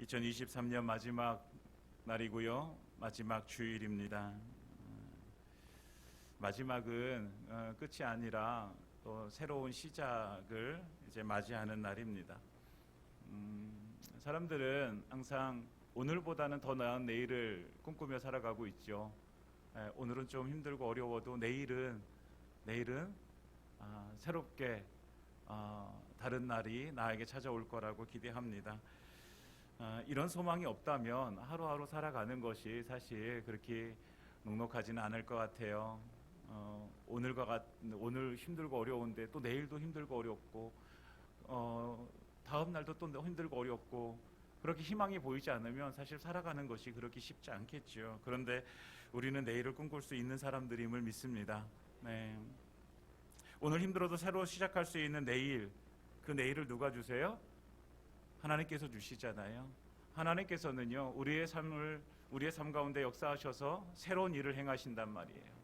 2023년 마지막 날이고요. 마지막 주일입니다. 마지막은 어, 끝이 아니라 또 새로운 시작을 이제 맞이하는 날입니다. 음, 사람들은 항상 오늘보다는 더 나은 내일을 꿈꾸며 살아가고 있죠. 에, 오늘은 좀 힘들고 어려워도 내일은 내일은 아, 새롭게 어, 다른 날이 나에게 찾아올 거라고 기대합니다. 아, 이런 소망이 없다면 하루하루 살아가는 것이 사실 그렇게 넉넉하지는 않을 것 같아요. 어, 오늘과 같, 오늘 힘들고 어려운데 또 내일도 힘들고 어렵고 어, 다음 날도 또 힘들고 어렵고 그렇게 희망이 보이지 않으면 사실 살아가는 것이 그렇게 쉽지 않겠죠. 그런데 우리는 내일을 꿈꿀 수 있는 사람들임을 믿습니다. 네. 오늘 힘들어도 새로 시작할 수 있는 내일, 그 내일을 누가 주세요? 하나님께서 주시잖아요. 하나님께서는요, 우리의 삶을, 우리의 삶 가운데 역사하셔서 새로운 일을 행하신단 말이에요.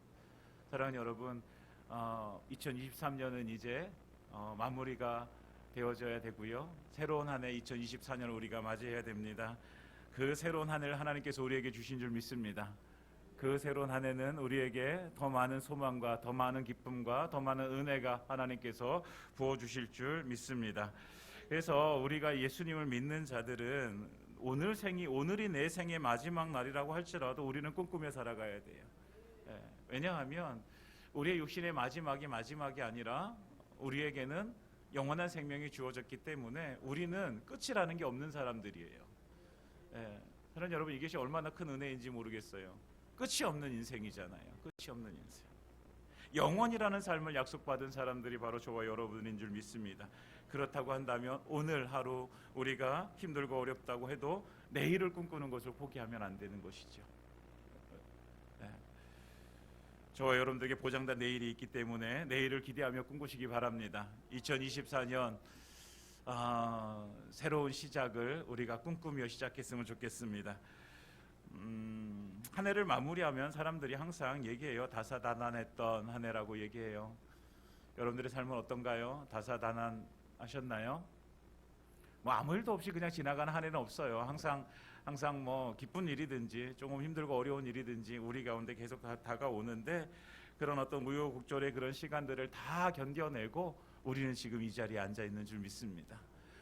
사랑하는 여러분, 어, 2023년은 이제 어, 마무리가 되어져야 되고요. 새로운 한 해 2024년을 우리가 맞이해야 됩니다. 그 새로운 한 해를 하나님께서 우리에게 주신 줄 믿습니다. 그 새로운 한 해는 우리에게 더 많은 소망과 더 많은 기쁨과 더 많은 은혜가 하나님께서 부어 주실 줄 믿습니다. 그래서 우리가 예수님을 믿는 자들은 오늘 생이 오늘이 내 생의 마지막 날이라고 할지라도 우리는 꿈꾸며 살아가야 돼요. 예, 왜냐하면 우리의 육신의 마지막이 마지막이 아니라 우리에게는 영원한 생명이 주어졌기 때문에 우리는 끝이라는 게 없는 사람들이에요. 예, 사랑 여러분 이것이 얼마나 큰 은혜인지 모르겠어요. 끝이 없는 인생이잖아요. 끝이 없는 인생. 영원이라는 삶을 약속받은 사람들이 바로 저와 여러분인 줄 믿습니다. 그렇다고 한다면 오늘 하루 우리가 힘들고 어렵다고 해도 내일을 꿈꾸는 것을 포기하면 안 되는 것이죠. 네. 저와 여러분들에게 보장된 내일이 있기 때문에 내일을 기대하며 꿈꾸시기 바랍니다. 2024년 아, 새로운 시작을 우리가 꿈꾸며 시작했으면 좋겠습니다. 음, 한 해를 마무리하면 사람들이 항상 얘기해요. 다사다난했던 한 해라고 얘기해요. 여러분들의 삶은 어떤가요? 다사다난 하셨나요? 뭐 아무 일도 없이 그냥 지나가는 한 해는 없어요. 항상 항상 뭐 기쁜 일이든지 조금 힘들고 어려운 일이든지 우리 가운데 계속 다, 다가오는데 그런 어떤 우여곡절의 그런 시간들을 다 견뎌내고 우리는 지금 이 자리에 앉아 있는 줄 믿습니다.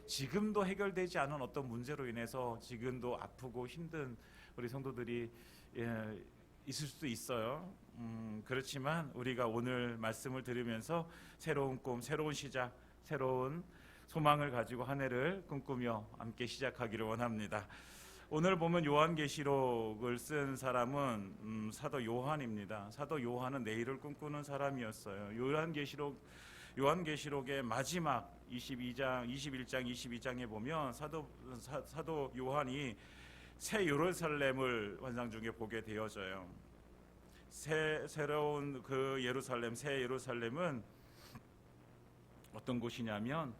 지금도 해결되지 않은 어떤 문제로 인해서 지금도 아프고 힘든 우리 성도들이 예, 있을 수도 있어요. 음, 그렇지만 우리가 오늘 말씀을 들으면서 새로운 꿈, 새로운 시작, 새로운 소망을 가지고 한 해를 꿈꾸며 함께 시작하기를 원합니다. 오늘 보면 요한계시록을 쓴 사람은 음, 사도 요한입니다. 사도 요한은 내일을 꿈꾸는 사람이었어요. 요한계시록 요한계시록의 마지막 22장, 21장, 22장에 보면 사도 사, 사도 요한이 새 예루살렘을 환상 중에 보게 되어져요. 새 새로운 그 예루살렘, 새 예루살렘은 어떤 곳이냐면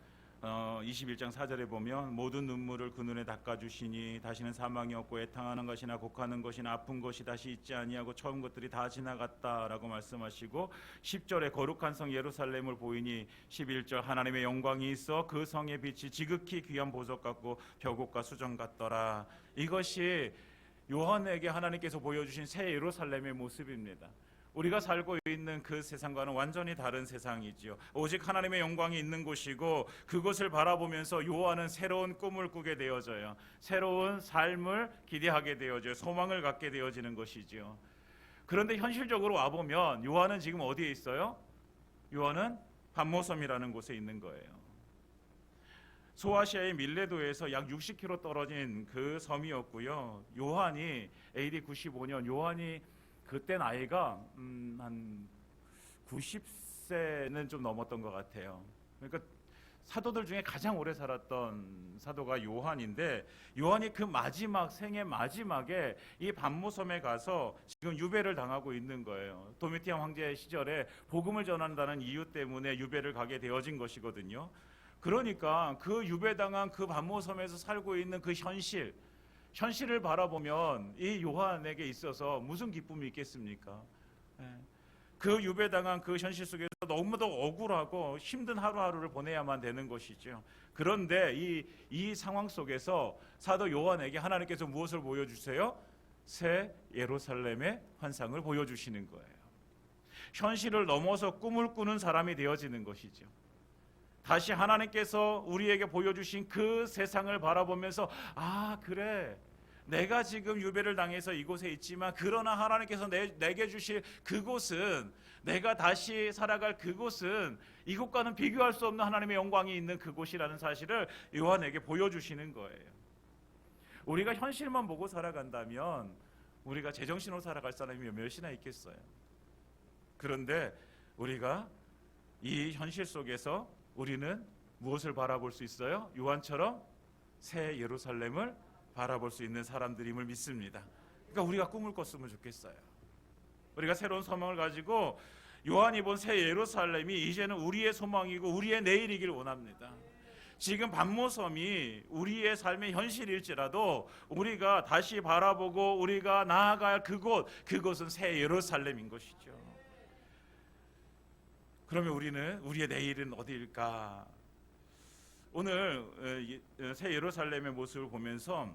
어, 21장 4절에 보면 모든 눈물을 그 눈에 닦아주시니 다시는 사망이 없고 애탕하는 것이나 곡하는 것이나 아픈 것이 다시 있지 아니하고 처음 것들이 다 지나갔다라고 말씀하시고 10절에 거룩한 성 예루살렘을 보이니 11절 하나님의 영광이 있어 그 성의 빛이 지극히 귀한 보석 같고 벽옥과 수정 같더라 이것이 요한에게 하나님께서 보여주신 새 예루살렘의 모습입니다. 우리가 살고 있는 그 세상과는 완전히 다른 세상이지요. 오직 하나님의 영광이 있는 곳이고 그것을 바라보면서 요한은 새로운 꿈을 꾸게 되어져요. 새로운 삶을 기대하게 되어져요. 소망을 갖게 되어지는 것이지요. 그런데 현실적으로 와 보면 요한은 지금 어디에 있어요? 요한은 반모섬이라는 곳에 있는 거예요. 소아시아의 밀레도에서 약 60km 떨어진 그 섬이었고요. 요한이 AD 95년 요한이 그때 나이가 음, 한 90세는 좀 넘었던 것 같아요. 그러니까 사도들 중에 가장 오래 살았던 사도가 요한인데 요한이 그 마지막 생의 마지막에 이 반모섬에 가서 지금 유배를 당하고 있는 거예요. 도미티안 황제 시절에 복음을 전한다는 이유 때문에 유배를 가게 되어진 것이거든요. 그러니까 그 유배당한 그 반모섬에서 살고 있는 그 현실 현실을 바라보면 이 요한에게 있어서 무슨 기쁨이 있겠습니까? 예. 그 유배당한 그 현실 속에서 너무도 억울하고 힘든 하루하루를 보내야만 되는 것이죠. 그런데 이, 이 상황 속에서 사도 요한에게 하나님께서 무엇을 보여주세요? 새 예루살렘의 환상을 보여주시는 거예요. 현실을 넘어서 꿈을 꾸는 사람이 되어지는 것이죠. 다시 하나님께서 우리에게 보여주신 그 세상을 바라보면서 아 그래 내가 지금 유배를 당해서 이곳에 있지만 그러나 하나님께서 내, 내게 주실 그곳은 내가 다시 살아갈 그곳은 이곳과는 비교할 수 없는 하나님의 영광이 있는 그곳이라는 사실을 요한에게 보여주시는 거예요. 우리가 현실만 보고 살아간다면 우리가 제정신으로 살아갈 사람이 몇이나 있겠어요. 그런데 우리가 이 현실 속에서 우리는 무엇을 바라볼 수 있어요? 요한처럼 새 예루살렘을 바라볼 수 있는 사람들임을 믿습니다. 그러니까 우리가 꿈을 꿨으면 좋겠어요. 우리가 새로운 소망을 가지고 요한이 본 새 예루살렘이 이제는 우리의 소망이고 우리의 내일이길 원합니다. 지금 반모섬이 우리의 삶의 현실일지라도 우리가 다시 바라보고 우리가 나아갈 그곳 그곳은 새 예루살렘인 것이죠. 그러면 우리는 우리의 내일은 어디일까? 오늘 새 예루살렘의 모습을 보면서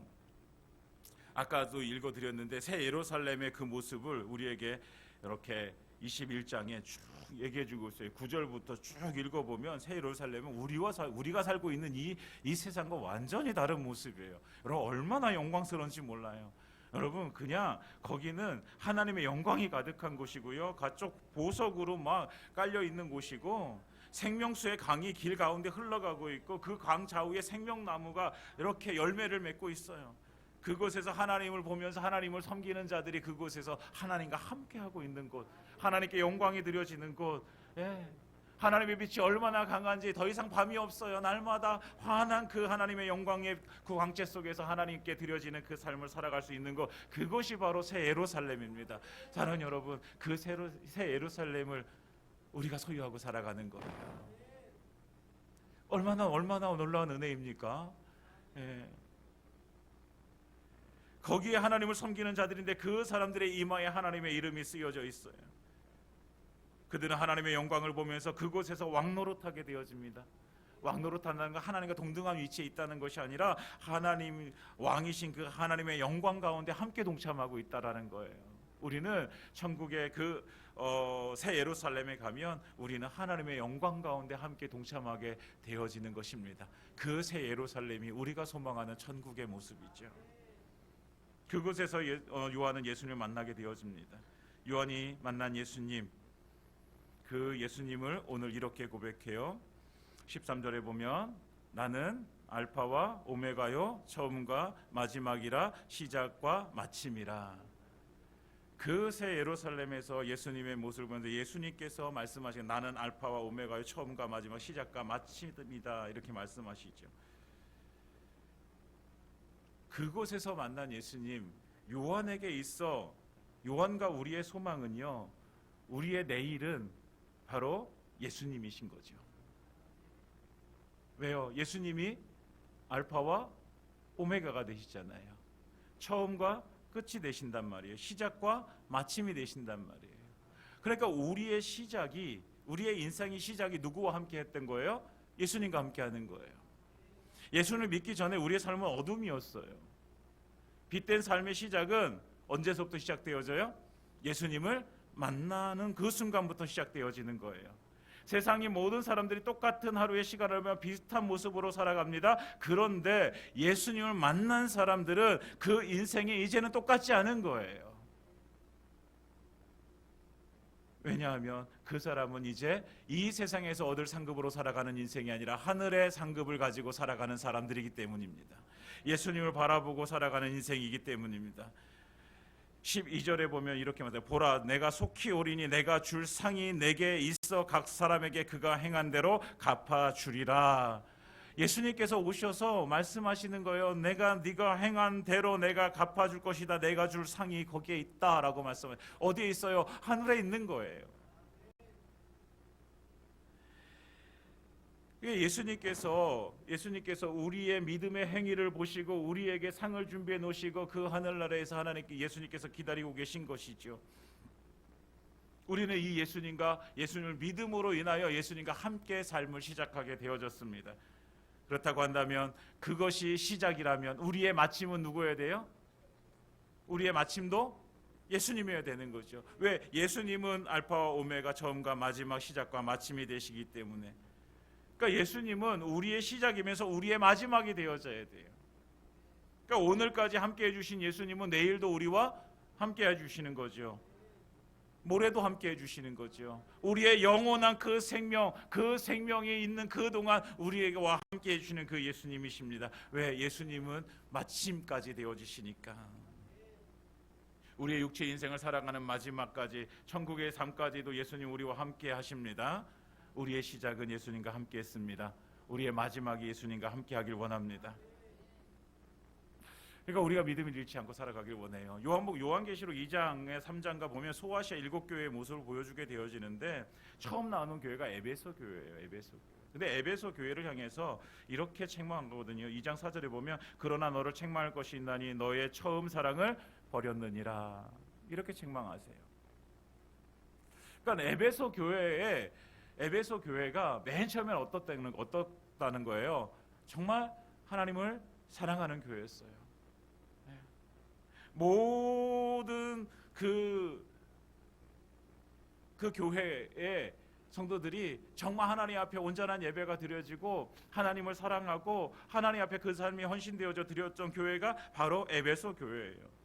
아까도 읽어드렸는데 새 예루살렘의 그 모습을 우리에게 이렇게 21장에 쭉 얘기해주고 있어요. 9절부터 쭉 읽어보면 새 예루살렘은 우리와 사, 우리가 살고 있는 이, 이 세상과 완전히 다른 모습이에요. 여러분 얼마나 영광스러운지 몰라요. 여러분 그냥 거기는 하나님의 영광이 가득한 곳이고요. 가쪽 보석으로 막 깔려 있는 곳이고 생명수의 강이 길 가운데 흘러가고 있고 그 강 좌우에 생명나무가 이렇게 열매를 맺고 있어요. 그곳에서 하나님을 보면서 하나님을 섬기는 자들이 그곳에서 하나님과 함께 하고 있는 곳, 하나님께 영광이 드려지는 곳. 예. 하나님의 빛이 얼마나 강한지 더 이상 밤이 없어요. 날마다 환한 그 하나님의 영광의 그 광채 속에서 하나님께 드려지는 그 삶을 살아갈 수 있는 것 그것이 바로 새 예루살렘입니다. 사랑하는 여러분, 그새 예루살렘을 우리가 소유하고 살아가는 거예요. 얼마나 얼마나 놀라운 은혜입니까? 예. 거기에 하나님을 섬기는 자들인데 그 사람들의 이마에 하나님의 이름이 쓰여져 있어요. 그들은 하나님의 영광을 보면서 그곳에서 왕노릇하게 되어집니다. 왕노릇한다는 건 하나님과 동등한 위치에 있다는 것이 아니라 하나님 왕이신 그 하나님의 영광 가운데 함께 동참하고 있다라는 거예요. 우리는 천국의 그 어, 새 예루살렘에 가면 우리는 하나님의 영광 가운데 함께 동참하게 되어지는 것입니다. 그 새 예루살렘이 우리가 소망하는 천국의 모습이죠. 그곳에서 예, 어, 요한은 예수님을 만나게 되어집니다. 요한이 만난 예수님, 그 예수님을 오늘 이렇게 고백해요. 13절에 보면 나는 알파와 오메가요 처음과 마지막이라 시작과 마침이라. 그 새 예루살렘에서 예수님의 모습을 보는데 예수님께서 말씀하신 나는 알파와 오메가요 처음과 마지막 시작과 마침이다 이렇게 말씀하시죠. 그곳에서 만난 예수님 요한에게 있어 요한과 우리의 소망은요. 우리의 내일은 바로 예수님이신 거죠. 왜요? 예수님이 알파와 오메가가 되시잖아요. 처음과 끝이 되신단 말이에요. 시작과 마침이 되신단 말이에요. 그러니까 우리의 시작이 우리의 인생의 시작이 누구와 함께 했던 거예요? 예수님과 함께 하는 거예요. 예수를 믿기 전에 우리의 삶은 어둠이었어요. 빛된 삶의 시작은 언제서부터 시작되어져요? 예수님을 만나는 그 순간부터 시작되어지는 거예요. 세상의 모든 사람들이 똑같은 하루의 시간을 보며 비슷한 모습으로 살아갑니다. 그런데 예수님을 만난 사람들은 그 인생이 이제는 똑같지 않은 거예요. 왜냐하면 그 사람은 이제 이 세상에서 얻을 상급으로 살아가는 인생이 아니라 하늘의 상급을 가지고 살아가는 사람들이기 때문입니다. 예수님을 바라보고 살아가는 인생이기 때문입니다. 12절에 보면 이렇게 말해요. 보라 내가 속히 오리니 내가 줄 상이 내게 있어 각 사람에게 그가 행한 대로 갚아 주리라. 예수님께서 오셔서 말씀하시는 거예요. 내가 네가 행한 대로 내가 갚아 줄 것이다. 내가 줄 상이 거기에 있다라고 말씀해요. 어디에 있어요? 하늘에 있는 거예요. 예수님께서 예수님께서 우리의 믿음의 행위를 보시고 우리에게 상을 준비해 놓으시고 그 하늘나라에서 하나님께 예수님께서 기다리고 계신 것이죠. 우리는 이 예수님과 예수님을 믿음으로 인하여 예수님과 함께 삶을 시작하게 되어졌습니다. 그렇다고 한다면 그것이 시작이라면 우리의 마침은 누구여야 돼요? 우리의 마침도 예수님이어야 되는 거죠. 왜? 예수님은 알파와 오메가 처음과 마지막 시작과 마침이 되시기 때문에. 그러니까 예수님은 우리의 시작이면서 우리의 마지막이 되어져야 돼요. 그러니까 오늘까지 함께 해주신 예수님은 내일도 우리와 함께 해주시는 거죠. 모레도 함께 해주시는 거죠. 우리의 영원한 그 생명, 그 생명이 있는 그 동안 우리에게 와 함께 해주시는 그 예수님이십니다. 왜? 예수님은 마침까지 되어지시니까. 우리의 육체 인생을 살아가는 마지막까지 천국의 삶까지도 예수님 우리와 함께 하십니다. 우리의 시작은 예수님과 함께 했습니다. 우리의 마지막이 예수님과 함께 하길 원합니다. 그러니까 우리가 믿음을 잃지 않고 살아가길 원해요. 요한복 요한계시록 2장의 3장과 보면 소아시아 일곱 교회의 모습을 보여주게 되어지는데 처음 나오는 교회가 에베소 교회예요. 에베소. 근데 에베소 교회를 향해서 이렇게 책망한 거거든요. 2장 4절에 보면 그러나 너를 책망할 것이 있나니 너의 처음 사랑을 버렸느니라. 이렇게 책망하세요. 그러니까 에베소 교회에 에베소 교회가 맨 처음엔 어떻다는 어떻다는 거예요. 정말 하나님을 사랑하는 교회였어요. 네. 모든 그, 그 교회의 성도들이 정말 하나님 앞에 온전한 예배가 드려지고 하나님을 사랑하고 하나님 앞에 그 삶이 헌신되어져 드렸던 교회가 바로 에베소 교회예요.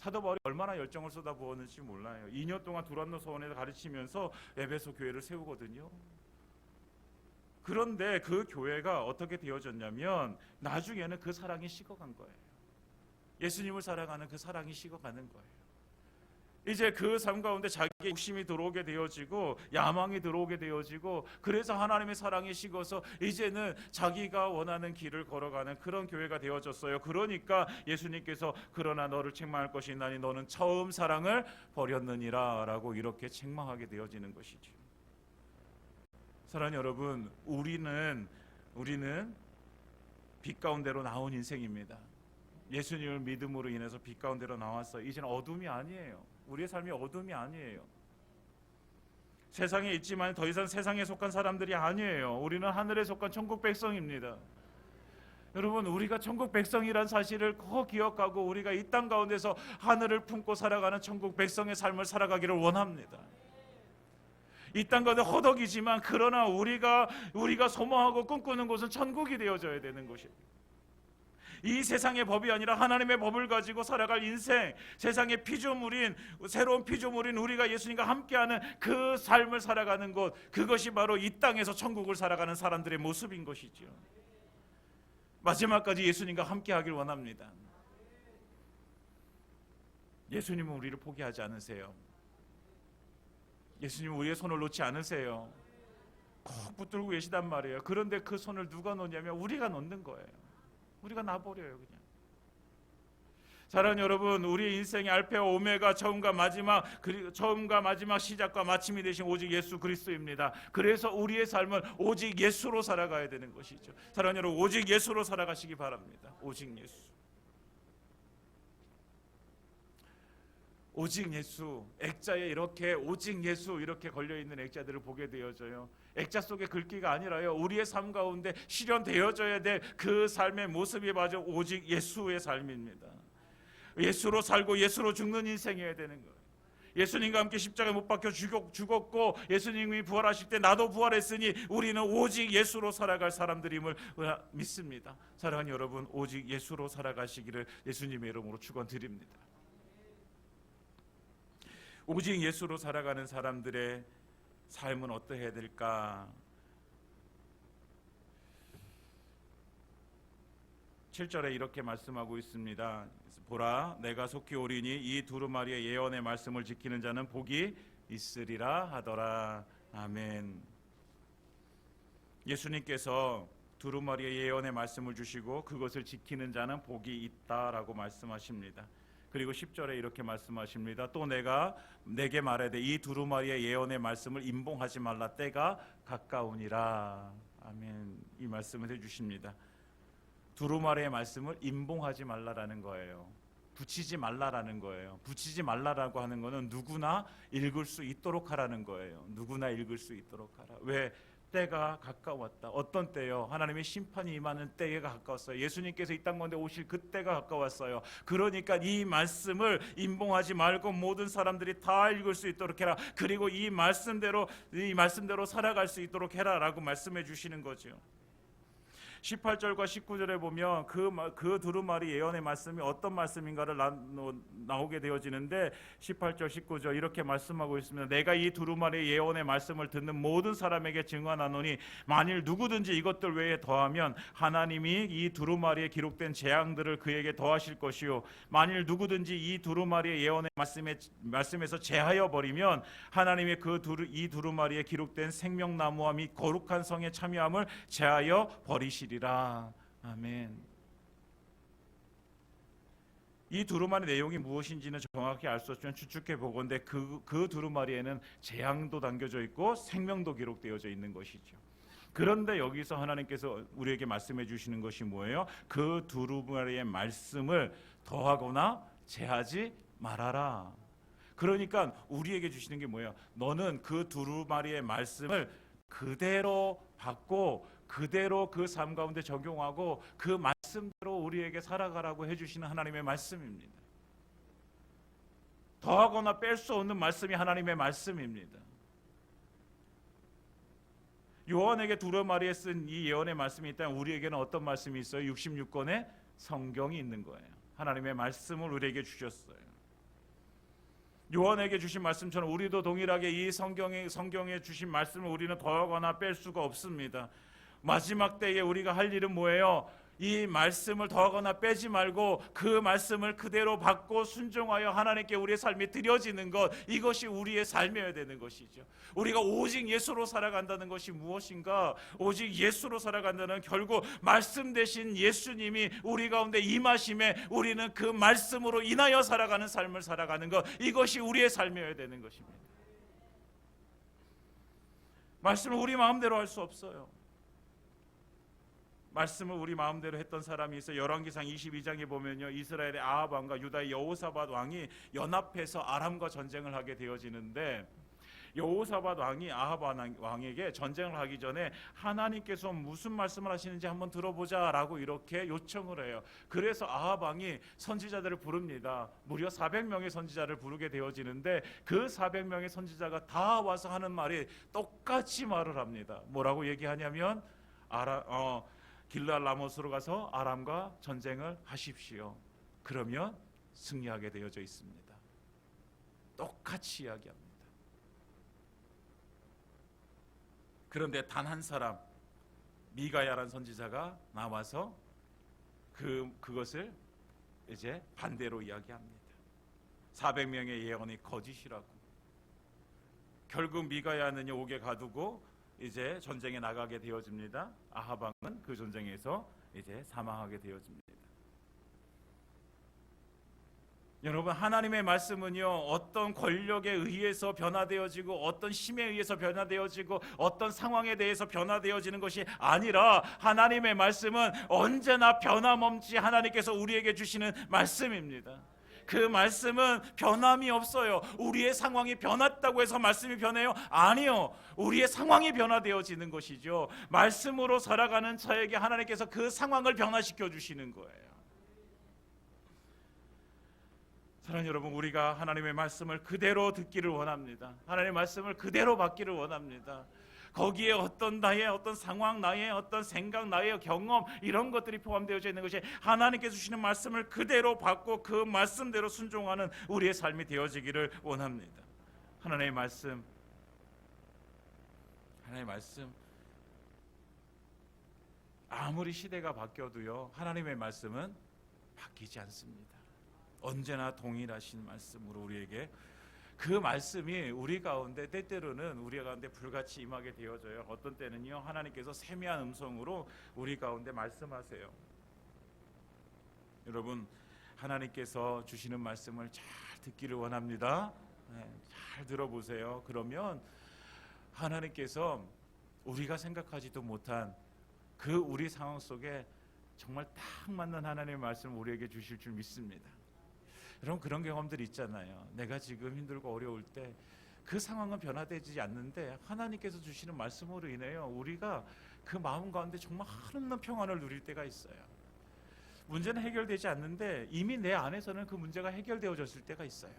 사도 바울이 얼마나 열정을 쏟아부었는지 몰라요. 2년 동안 두란노 서원에서 가르치면서 에베소 교회를 세우거든요. 그런데 그 교회가 어떻게 되어졌냐면 나중에는 그 사랑이 식어간 거예요. 예수님을 사랑하는 그 사랑이 식어가는 거예요. 이제 그 삶 가운데 자기 욕심이 들어오게 되어지고 야망이 들어오게 되어지고 그래서 하나님의 사랑이 식어서 이제는 자기가 원하는 길을 걸어가는 그런 교회가 되어졌어요. 그러니까 예수님께서 그러나 너를 책망할 것이 있나니 너는 처음 사랑을 버렸느니라라고 이렇게 책망하게 되어지는 것이죠. 사랑하는 여러분, 우리는 우리는 빛 가운데로 나온 인생입니다. 예수님을 믿음으로 인해서 빛 가운데로 나왔어. 이제는 어둠이 아니에요. 우리의 삶이 어둠이 아니에요. 세상에 있지만 더 이상 세상에 속한 사람들이 아니에요. 우리는 하늘에 속한 천국 백성입니다. 여러분 우리가 천국 백성이란 사실을 꼭 기억하고 우리가 이 땅 가운데서 하늘을 품고 살아가는 천국 백성의 삶을 살아가기를 원합니다. 이 땅 가운데 허덕이지만 그러나 우리가 우리가 소망하고 꿈꾸는 곳은 천국이 되어져야 되는 것입니다. 이 세상의 법이 아니라 하나님의 법을 가지고 살아갈 인생, 세상의 피조물인 새로운 피조물인 우리가 예수님과 함께하는 그 삶을 살아가는 것, 그것이 바로 이 땅에서 천국을 살아가는 사람들의 모습인 것이죠. 마지막까지 예수님과 함께하길 원합니다. 예수님은 우리를 포기하지 않으세요. 예수님은 우리의 손을 놓지 않으세요. 꼭 붙들고 계시단 말이에요. 그런데 그 손을 누가 놓냐면 우리가 놓는 거예요. 우리가 놔버려요 그냥. 사랑하는 여러분, 우리 인생의 알파와 오메가 처음과 마지막 그리고 처음과 마지막 시작과 마침이 되신 오직 예수 그리스도입니다. 그래서 우리의 삶은 오직 예수로 살아가야 되는 것이죠. 사랑하는 여러분, 오직 예수로 살아가시기 바랍니다. 오직 예수. 오직 예수 액자에 이렇게 오직 예수 이렇게 걸려 있는 액자들을 보게 되어져요. 액자 속의 글귀가 아니라요. 우리의 삶 가운데 실현되어져야 될 그 삶의 모습이 바로 오직 예수의 삶입니다. 예수로 살고 예수로 죽는 인생이어야 되는 거예요. 예수님과 함께 십자가에 못 박혀 죽었고 예수님이 부활하실 때 나도 부활했으니 우리는 오직 예수로 살아갈 사람들임을 믿습니다. 사랑하는 여러분, 오직 예수로 살아가시기를 예수님의 이름으로 축원드립니다. 오직 예수로 살아가는 사람들의 삶은 어떠해야 될까? 7절에 이렇게 말씀하고 있습니다. 보라 내가 속히 오리니 이 두루마리의 예언의 말씀을 지키는 자는 복이 있으리라 하더라. 아멘. 예수님께서 두루마리의 예언의 말씀을 주시고 그것을 지키는 자는 복이 있다라고 말씀하십니다. 그리고 10절에 이렇게 말씀하십니다. 또 내가 내게 말하되 이 두루마리의 예언의 말씀을 임봉하지 말라 때가 가까우니라. 아멘. 이 말씀을 해 주십니다. 두루마리의 말씀을 임봉하지 말라라는 거예요. 붙이지 말라라는 거예요. 붙이지 말라라고 하는 거는 누구나 읽을 수 있도록 하라는 거예요. 누구나 읽을 수 있도록 하라. 왜 때가 가까웠다. 어떤 때요? 하나님의 심판이 임하는 때가 가까웠어요. 예수님께서 이 땅 가운데 오실 그 때가 가까웠어요. 그러니까 이 말씀을 임봉하지 말고 모든 사람들이 다 읽을 수 있도록 해라. 그리고 이 말씀대로 이 말씀대로 살아갈 수 있도록 해라라고 말씀해 주시는 거죠. 18절과 19절에 보면 그, 마- 그 두루마리 예언의 말씀이 어떤 말씀인가를 나, 나오게 되어지는데 18절 19절 이렇게 말씀하고 있습니다. 내가 이 두루마리 예언의 말씀을 듣는 모든 사람에게 증언하노니 만일 누구든지 이것들 외에 더하면 하나님이 이 두루마리에 기록된 재앙들을 그에게 더하실 것이요 만일 누구든지 이 두루마리의 예언의 말씀에 말씀에서 제하여 버리면 하나님의 그 두루 이 두루마리에 기록된 생명나무와 및 거룩한 성에 참여함을 제하여 버리시리 라. 아멘. 이 두루마리 내용이 무엇인지는 정확히 알 수 없지만 추측해 보건대 그, 그 두루마리에는 재앙도 담겨져 있고 생명도 기록되어져 있는 것이죠. 그런데 여기서 하나님께서 우리에게 말씀해 주시는 것이 뭐예요? 그 두루마리의 말씀을 더하거나 제하지 말아라. 그러니까 우리에게 주시는 게 뭐예요? 너는 그 두루마리의 말씀을 그대로 받고 그대로 그 삶 가운데 적용하고 그 말씀대로 우리에게 살아가라고 해주시는 하나님의 말씀입니다. 더하거나 뺄 수 없는 말씀이 하나님의 말씀입니다. 요한에게 두루마리에 쓴 이 예언의 말씀이 있다면 우리에게는 어떤 말씀이 있어요? 66권의 성경이 있는 거예요. 하나님의 말씀을 우리에게 주셨어요. 요한에게 주신 말씀처럼 우리도 동일하게 이 성경에 성경에 주신 말씀을 우리는 더하거나 뺄 수가 없습니다. 마지막 때에 우리가 할 일은 뭐예요? 이 말씀을 더하거나 빼지 말고 그 말씀을 그대로 받고 순종하여 하나님께 우리의 삶이 드려지는 것 이것이 우리의 삶이어야 되는 것이죠. 우리가 오직 예수로 살아간다는 것이 무엇인가? 오직 예수로 살아간다는 결국 말씀 대신 예수님이 우리 가운데 임하심에 우리는 그 말씀으로 인하여 살아가는 삶을 살아가는 것 이것이 우리의 삶이어야 되는 것입니다. 말씀을 우리 마음대로 할 수 없어요. 말씀을 우리 마음대로 했던 사람이 있어 열왕기상 22장에 보면요 이스라엘의 아합 왕과 유다의 여호사밧 왕이 연합해서 아람과 전쟁을 하게 되어지는데 여호사밧 왕이 아합 왕- 왕에게 전쟁을 하기 전에 하나님께서 무슨 말씀을 하시는지 한번 들어보자라고 이렇게 요청을 해요. 그래서 아합 왕이 선지자들을 부릅니다. 무려 400명의 선지자를 부르게 되어지는데 그 400명의 선지자가 다 와서 하는 말이 똑같이 말을 합니다. 뭐라고 얘기하냐면 아라 어 길랄 라모스로 가서 아람과 전쟁을 하십시오. 그러면 승리하게 되어져 있습니다. 똑같이 이야기합니다. 그런데 단 한 사람 미가야란 선지자가 나와서 그 그것을 이제 반대로 이야기합니다. 400명의 예언이 거짓이라고. 결국 미가야는요 옥에 가두고 이제 전쟁에 나가게 되어집니다. 아하방은 그 전쟁에서 이제 사망하게 되어집니다. 여러분 하나님의 말씀은요 어떤 권력에 의해서 변화되어지고 어떤 힘에 의해서 변화되어지고 어떤 상황에 대해서 변화되어지는 것이 아니라 하나님의 말씀은 언제나 변함없이 하나님께서 우리에게 주시는 말씀입니다. 그 말씀은 변함이 없어요. 우리의 상황이 변했다고 해서 말씀이 변해요? 아니요. 우리의 상황이 변화되어지는 것이죠. 말씀으로 살아가는 저에게 하나님께서 그 상황을 변화시켜 주시는 거예요. 사랑하는 여러분, 우리가 하나님의 말씀을 그대로 듣기를 원합니다. 하나님의 말씀을 그대로 받기를 원합니다. 거기에 어떤 나의 어떤 상황, 나의 어떤 생각, 나의 경험 이런 것들이 포함되어져 있는 것이 하나님께서 주시는 말씀을 그대로 받고 그 말씀대로 순종하는 우리의 삶이 되어지기를 원합니다. 하나님의 말씀, 하나님의 말씀. 아무리 시대가 바뀌어도요, 하나님의 말씀은 바뀌지 않습니다. 언제나 동일하신 말씀으로 우리에게 그 말씀이 우리 가운데 때때로는 우리 가운데 불같이 임하게 되어져요. 어떤 때는요 하나님께서 세미한 음성으로 우리 가운데 말씀하세요. 여러분 하나님께서 주시는 말씀을 잘 듣기를 원합니다. 네, 잘 들어보세요. 그러면 하나님께서 우리가 생각하지도 못한 그 우리 상황 속에 정말 딱 맞는 하나님의 말씀을 우리에게 주실 줄 믿습니다. 여러분 그런 경험들 있잖아요. 내가 지금 힘들고 어려울 때 그 상황은 변화되지 않는데 하나님께서 주시는 말씀으로 인해요. 우리가 그 마음 가운데 정말 한없는 평안을 누릴 때가 있어요. 문제는 해결되지 않는데 이미 내 안에서는 그 문제가 해결되어졌을 때가 있어요.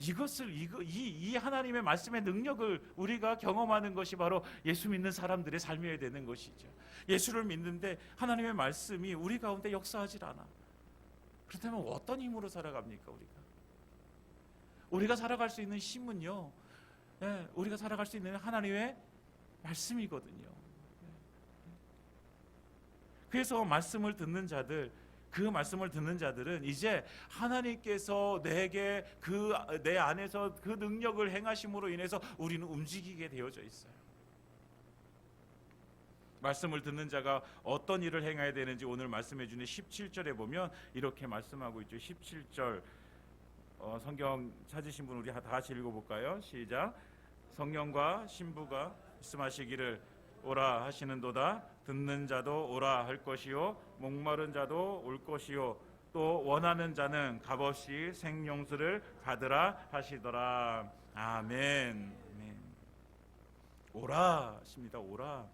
이것을 이거 이, 이 하나님의 말씀의 능력을 우리가 경험하는 것이 바로 예수 믿는 사람들의 삶이어야 되는 것이죠. 예수를 믿는데 하나님의 말씀이 우리 가운데 역사하질 않아. 그렇다면 어떤 힘으로 살아갑니까 우리가? 우리가 살아갈 수 있는 힘은요. 예, 우리가 살아갈 수 있는 하나님의 말씀이거든요. 그래서 말씀을 듣는 자들 그 말씀을 듣는 자들은 이제 하나님께서 내게 그 내 안에서 그 능력을 행하심으로 인해서 우리는 움직이게 되어져 있어요. 말씀을 듣는 자가 어떤 일을 행해야 되는지 오늘 말씀해 주는 17절에 보면 이렇게 말씀하고 있죠. 17절 어, 성경 찾으신 분 우리 다 같이 읽어볼까요? 시작. 성령과 신부가 말씀하시기를 오라 하시는도다 듣는 자도 오라 할 것이요 목마른 자도 올 것이요 또 원하는 자는 값없이 생명수를 받으라 하시더라 아멘 아멘. 오라 하십니다 오라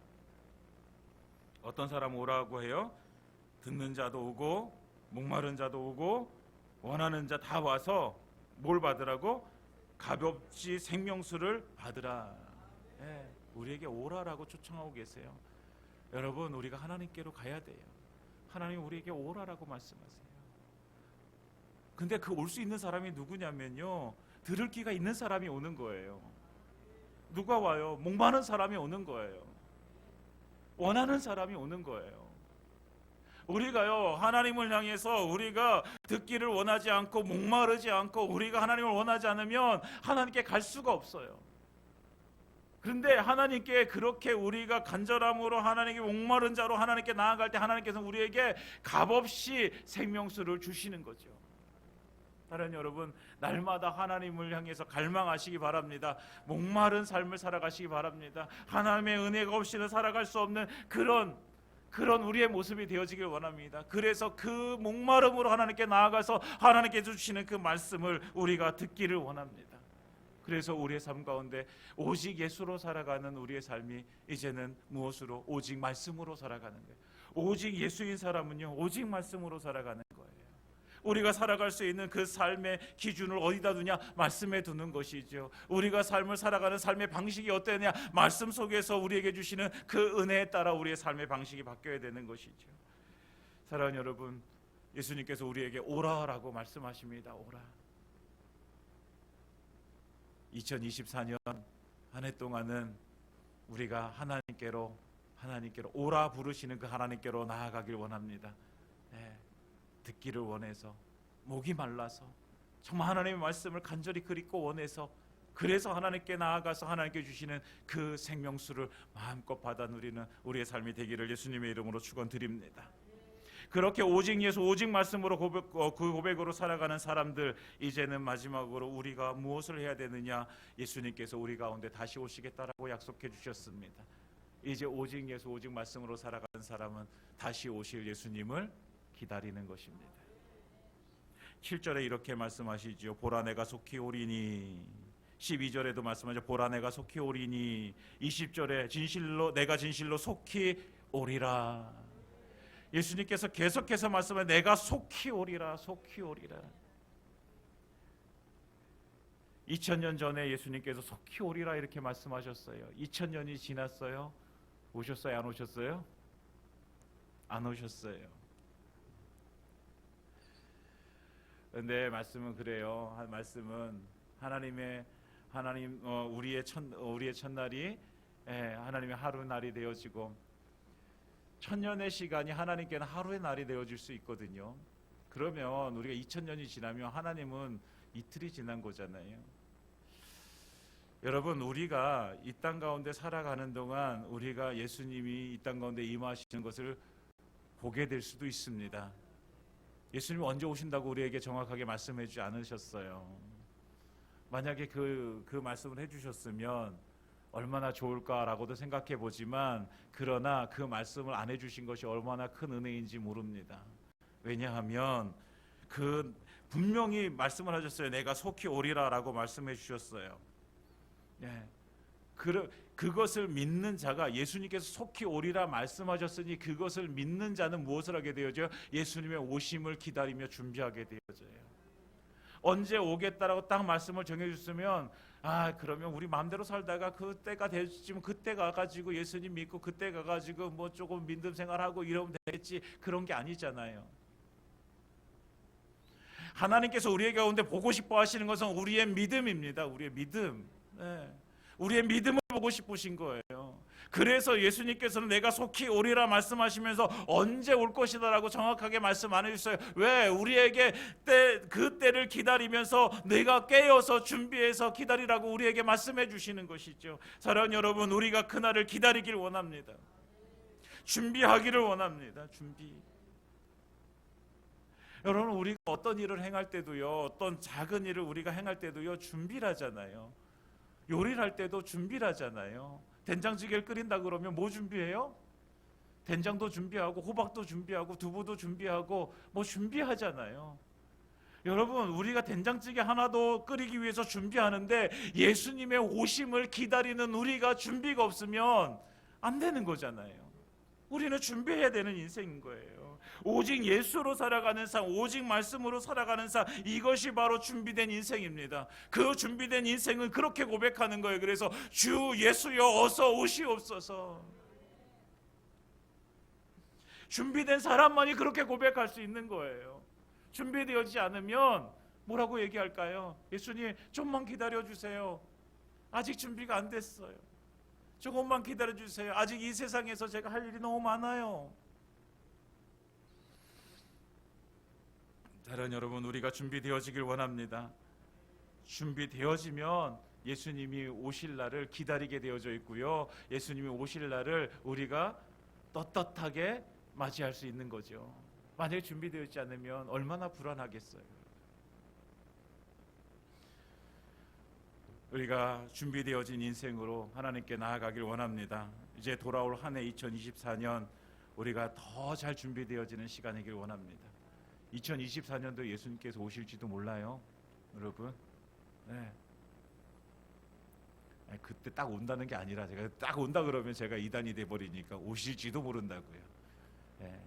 어떤 사람 오라고 해요 듣는 자도 오고 목마른 자도 오고 원하는 자 다 와서 뭘 받으라고 가볍지 생명수를 받으라 예. 우리에게 오라라고 초청하고 계세요. 여러분, 우리가 하나님께로 가야 돼요. 하나님 우리에게 오라라고 말씀하세요. 근데 그 올 수 있는 사람이 누구냐면요. 들을 귀가 있는 사람이 오는 거예요. 누가 와요? 목마른 사람이 오는 거예요. 원하는 사람이 오는 거예요. 우리가요 하나님을 향해서 우리가 듣기를 원하지 않고 목마르지 않고 우리가 하나님을 원하지 않으면 하나님께 갈 수가 없어요. 그런데 하나님께 그렇게 우리가 간절함으로 하나님께 목마른 자로 하나님께 나아갈 때 하나님께서 우리에게 값없이 생명수를 주시는 거죠. 다른 여러분 날마다 하나님을 향해서 갈망하시기 바랍니다. 목마른 삶을 살아가시기 바랍니다. 하나님의 은혜가 없이는 살아갈 수 없는 그런 그런 우리의 모습이 되어지길 원합니다. 그래서 그 목마름으로 하나님께 나아가서 하나님께 주시는 그 말씀을 우리가 듣기를 원합니다. 그래서 우리의 삶 가운데 오직 예수로 살아가는 우리의 삶이 이제는 무엇으로 오직 말씀으로 살아가는 거예요. 오직 예수인 사람은요 오직 말씀으로 살아가는 거예요. 우리가 살아갈 수 있는 그 삶의 기준을 어디다 두냐? 말씀에 두는 것이죠. 우리가 삶을 살아가는 삶의 방식이 어떠냐? 말씀 속에서 우리에게 주시는 그 은혜에 따라 우리의 삶의 방식이 바뀌어야 되는 것이죠. 사랑하는 여러분, 예수님께서 우리에게 오라라고 말씀하십니다. 오라. 2024년 한 해 동안은 우리가 하나님께로 하나님께로 오라 부르시는 그 하나님께로 나아가길 원합니다. 네, 듣기를 원해서 목이 말라서 정말 하나님의 말씀을 간절히 그리고 원해서 그래서 하나님께 나아가서 하나님께 주시는 그 생명수를 마음껏 받아 누리는 우리의 삶이 되기를 예수님의 이름으로 축원드립니다. 그렇게 오직 예수 오직 말씀으로 고백, 어, 그 고백으로 살아가는 사람들 이제는 마지막으로 우리가 무엇을 해야 되느냐 예수님께서 우리 가운데 다시 오시겠다라고 약속해 주셨습니다. 이제 오직 예수 오직 말씀으로 살아가는 사람은 다시 오실 예수님을 기다리는 것입니다. 7절에 이렇게 말씀하시지요. 보라 내가 속히 오리니. 12절에도 말씀하죠. 보라 내가 속히 오리니. 20절에 진실로 내가 진실로 속히 오리라. 예수님께서 계속해서 말씀해 내가 속히 오리라 속히 오리라. 2000년 전에 예수님께서 속히 오리라 이렇게 말씀하셨어요. 2000년이 지났어요? 오셨어요? 안 오셨어요? 안 오셨어요 근데 말씀은 그래요 말씀은 하나님의 하나님 어, 우리의 첫 우리의 첫날이 예, 하나님의 하루 날이 되어지고 천년의 시간이 하나님께는 하루의 날이 되어질 수 있거든요. 그러면 우리가 2000년이 지나면 하나님은 이틀이 지난 거잖아요. 여러분 우리가 이 땅 가운데 살아가는 동안 우리가 예수님이 이 땅 가운데 임하시는 것을 보게 될 수도 있습니다. 예수님이 언제 오신다고 우리에게 정확하게 말씀해 주지 않으셨어요. 만약에 그, 그 말씀을 해 주셨으면 얼마나 좋을까라고도 생각해 보지만 그러나 그 말씀을 안 해 주신 것이 얼마나 큰 은혜인지 모릅니다. 왜냐하면 그 분명히 말씀을 하셨어요. 내가 속히 오리라라고 말씀해 주셨어요. 예. 그 그것을 믿는 자가 예수님께서 속히 오리라 말씀하셨으니 그것을 믿는 자는 무엇을 하게 되어져요? 예수님의 오심을 기다리며 준비하게 되어져요. 언제 오겠다라고 딱 말씀을 정해 주셨으면 아 그러면 우리 마음대로 살다가 그때가 되지면 그때 가가지고 예수님 믿고 그때 가가지고 뭐 조금 믿음 생활하고 이러면 되겠지 그런 게 아니잖아요. 하나님께서 우리의 가운데 보고 싶어 하시는 것은 우리의 믿음입니다. 우리의 믿음. 네. 우리의 믿음을 보고 싶으신 거예요. 그래서 예수님께서는 내가 속히 오리라 말씀하시면서 언제 올 것이다라고 정확하게 말씀 안 해주셨어요. 왜? 우리에게 때, 그 때를 기다리면서 내가 깨어서 준비해서 기다리라고 우리에게 말씀해 주시는 것이죠. 사랑하는 여러분, 우리가 그 날을 기다리길 원합니다. 준비하기를 원합니다. 준비. 여러분 우리가 어떤 일을 행할 때도요 어떤 작은 일을 우리가 행할 때도요 준비를 하잖아요 요리를 할 때도 준비를 하잖아요. 된장찌개를 끓인다 그러면 뭐 준비해요? 된장도 준비하고 호박도 준비하고 두부도 준비하고 뭐 준비하잖아요. 여러분 우리가 된장찌개 하나도 끓이기 위해서 준비하는데 예수님의 오심을 기다리는 우리가 준비가 없으면 안 되는 거잖아요. 우리는 준비해야 되는 인생인 거예요 오직 예수로 살아가는 삶, 오직 말씀으로 살아가는 삶, 이것이 바로 준비된 인생입니다. 그 준비된 인생은 그렇게 고백하는 거예요. 그래서 주 예수여 어서 오시옵소서. 준비된 사람만이 그렇게 고백할 수 있는 거예요. 준비되어지지 않으면 뭐라고 얘기할까요? 예수님 좀만 기다려 주세요. 아직 준비가 안 됐어요. 조금만 기다려 주세요. 아직 이 세상에서 제가 할 일이 너무 많아요. 다른 여러분 우리가 준비되어지길 원합니다. 준비되어지면 예수님이 오실 날을 기다리게 되어져 있고요. 예수님이 오실 날을 우리가 떳떳하게 맞이할 수 있는 거죠. 만약에 준비되어 있지 않으면 얼마나 불안하겠어요. 우리가 준비되어진 인생으로 하나님께 나아가길 원합니다. 이제 돌아올 한 해 2024년 우리가 더 잘 준비되어지는 시간이길 원합니다. 2024년도 예수님께서 오실지도 몰라요, 여러분. 네. 그때 딱 온다는 게 아니라 제가 딱 온다 그러면 제가 이단이 돼 버리니까 오실지도 모른다고요. 네.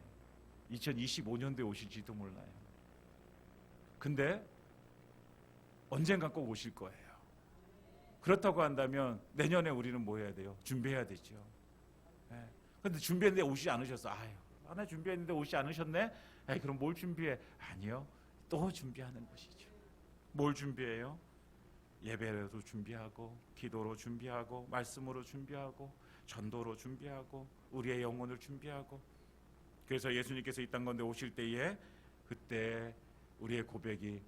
2025년도에 오실지도 몰라요. 근데 언젠가 꼭 오실 거예요. 그렇다고 한다면 내년에 우리는 뭐 해야 돼요? 준비해야 되죠. 네. 근데 준비했는데 오시지 않으셨어. 아유, 하나 준비했는데 오시지 않으셨네? 에이, 그럼 뭘 준비해? 아니요. 또 준비하는 것이죠. 뭘 준비해요? 예배로도 준비하고, 기도로 준비하고, 말씀으로 준비하고, 전도로 준비하고, 우리의 영혼을 준비하고. 그래서 예수님께서 이 땅 건데 오실 때에 그때 우리의 고백이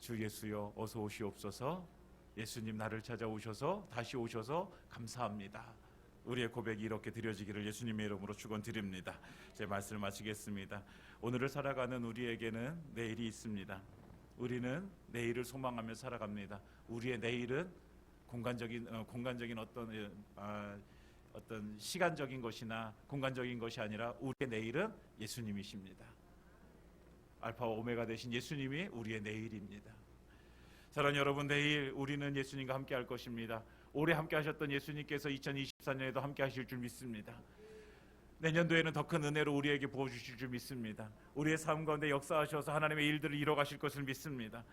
주 예수여 어서 오시옵소서. 예수님 나를 찾아오셔서 다시 오셔서 감사합니다. 우리의 고백이 이렇게 드려지기를 예수님의 이름으로 축원드립니다. 제 말씀을 마치겠습니다. 오늘을 살아가는 우리에게는 내일이 있습니다. 우리는 내일을 소망하며 살아갑니다. 우리의 내일은 공간적인 어, 공간적인 어떤 어, 어떤 시간적인 것이나 공간적인 것이 아니라 우리의 내일은 예수님이십니다. 알파와 오메가 되신 예수님이 우리의 내일입니다. 사랑하는 여러분, 내일 우리는 예수님과 함께 할 것입니다. 올해 함께 하셨던 예수님께서 2024년에도 함께 하실 줄 믿습니다. 내년도에는 더 큰 은혜로 우리에게 부어 주실 줄 믿습니다. 우리의 삶 가운데 역사하셔서 하나님의 일들을 이뤄 가실 것을 믿습니다.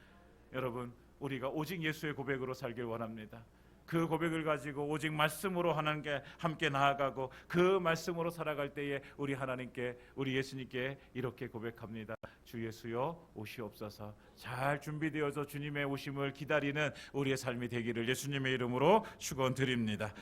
여러분, 우리가 오직 예수의 고백으로 살길 원합니다. 그 고백을 가지고 오직 말씀으로 하나님께 함께 나아가고 그 말씀으로 살아갈 때에 우리 하나님께 우리 예수님께 이렇게 고백합니다. 주 예수여 오시옵소서. 잘 준비되어서 주님의 오심을 기다리는 우리의 삶이 되기를 예수님의 이름으로 축원드립니다.